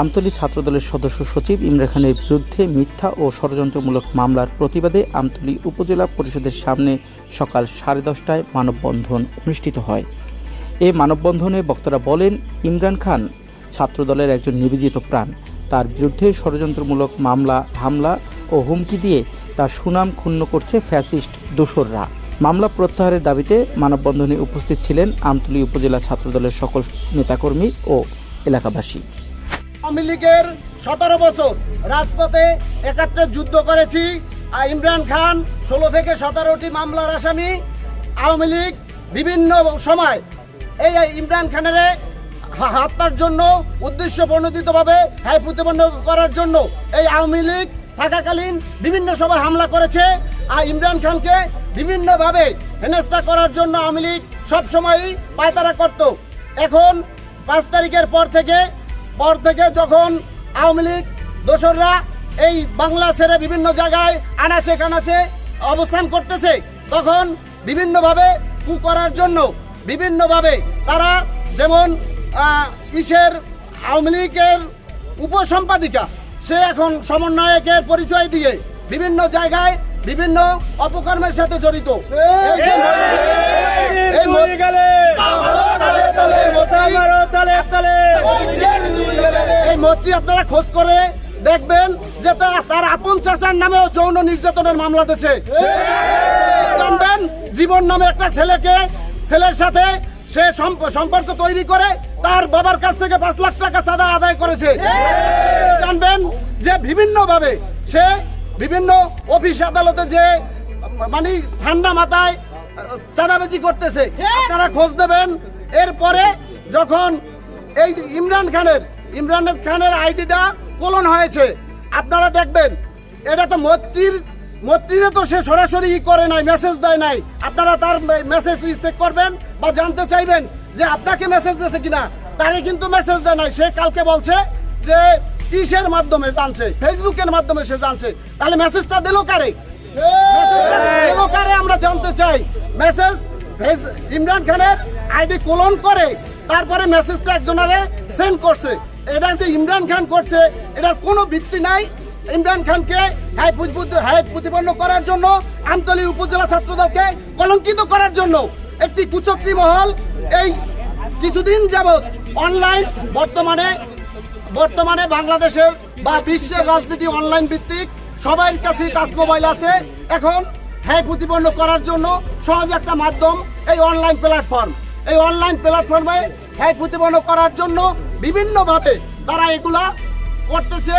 আমতলী ছাত্রদলের সদস্য সচিব ইমরান খানের বিরুদ্ধে মিথ্যা ও ষড়যন্ত্রমূলক মামলার প্রতিবাদে আমতলী উপজেলা পরিষদের সামনে সকাল সাড়ে দশটায় মানববন্ধন অনুষ্ঠিত হয়। এই মানববন্ধনে বক্তারা বলেন, ইমরান খান ছাত্রদলের একজন নিবেদিত প্রাণ। তার বিরুদ্ধে ষড়যন্ত্রমূলক মামলা, হামলা ও হুমকি দিয়ে তার সুনাম ক্ষুণ্ণ করছে ফ্যাসিস্ট দোসররা। মামলা প্রত্যাহারের দাবিতে মানববন্ধনে উপস্থিত ছিলেন আমতলী উপজেলা ছাত্রদলের সকল নেতাকর্মী ও এলাকাবাসী। আওয়ামী লীগের সতেরো বছর রাজপথে একাত্রে যুদ্ধ করেছি। ইমরান খান ষোলো থেকে সতেরোটি মামলার আসামি। আওয়ামী লীগ বিভিন্ন সময় এই ইমরান খানের হা- হত্যার জন্য উদ্দেশ্য প্রণোদিতভাবে হ্যায় প্রতিপন্ন করার জন্য এই আওয়ামী লীগ থাকাকালীন বিভিন্ন সময় হামলা করেছে। আর ইমরান খানকে বিভিন্নভাবে হেনস্থা করার জন্য আওয়ামী লীগ সবসময়ই পায়তারা করত। এখন পাঁচ তারিখের পর থেকে পর থেকে যখন আওয়ামী লীগ, দোসররা এই বাংলা ছেড়ে বিভিন্ন জায়গায় আনাচে কানাচে অবস্থান করতেছে, তখন বিভিন্নভাবে কু করার জন্য বিভিন্নভাবে তারা যেমন ইসের আওয়ামী লীগের উপসম্পাদিকা, সে এখন সমন্বয়কের পরিচয় দিয়ে বিভিন্ন জায়গায় বিভিন্ন অপকর্মের সাথে জড়িত। মতটি আপনারা খোঁজ করে দেখবেন যে তার- তার আপন চাচার নামেও যৌন নির্যাতনের মামলা দিয়েছে। জানবেন জীবন নামে একটা ছেলেকে, ছেলের সাথে সে সম্প- সম্পর্ক তৈরি করে তার বাবার কাছ থেকে পাঁচ লাখ টাকা চাঁদা আদায় করেছে। জানবেন যে বিভিন্ন ভাবে সে বিভিন্ন অফিস আদালতে যে মানে ঠান্ডা মাথায় চাঁদাবাজি করতেছে। আপনারা খোঁজ দেবেন এরপরে যখন এই ইমরান খানের ইমরান খানের আইডিটা কোলন হয়েছে। আপনারা দেখবেন এটা তো মৈত্রীর মৈত্রীরে তো সে সরাসরি ই করে নাই মেসেজ দেয় নাই। আপনারা তার মেসেজ চেক করবেন বা জানতে চাইবেন যে আপনাকে মেসেজ দিয়েছে কিনা। তারে কিন্তু মেসেজ দেয় নাই। সে কালকে বলছে যে কিসের মাধ্যমে জানছে? ফেসবুকের মাধ্যমে সে জানছে। তাহলে মেসেজটা দিল কারে? দিল কারে আমরা জানতে চাই? মেসেজ ইমরান খানের আইডি কোলন করে তারপরে মেসেজটা একজনারে সেন্ড করছে। এটা যে ইমরান খান করছে, এটার কোনো ভিত্তি নাই। ইমরান খানকে প্রতিপন্ন- হ্যায় প্রতিপন্ন করার জন্য, আমতলী উপজেলা ছাত্রদলকে কলঙ্কিত করার জন্য একটি কুচক্রী মহল এই কিছুদিন যাবৎ অনলাইন বর্তমানে বর্তমানে বাংলাদেশের বা বিশ্বের রাজনীতি অনলাইন ভিত্তিক সবার কাছে টাচ মোবাইল আছে। এখন হ্যাঁ প্রতিপন্ন করার জন্য সহজ একটা মাধ্যম এই অনলাইন প্ল্যাটফর্ম এই অনলাইন প্ল্যাটফর্মে হ্যাঁ প্রতিপন্ন করার জন্য বিভিন্নভাবে তারা এগুলা করতেছে।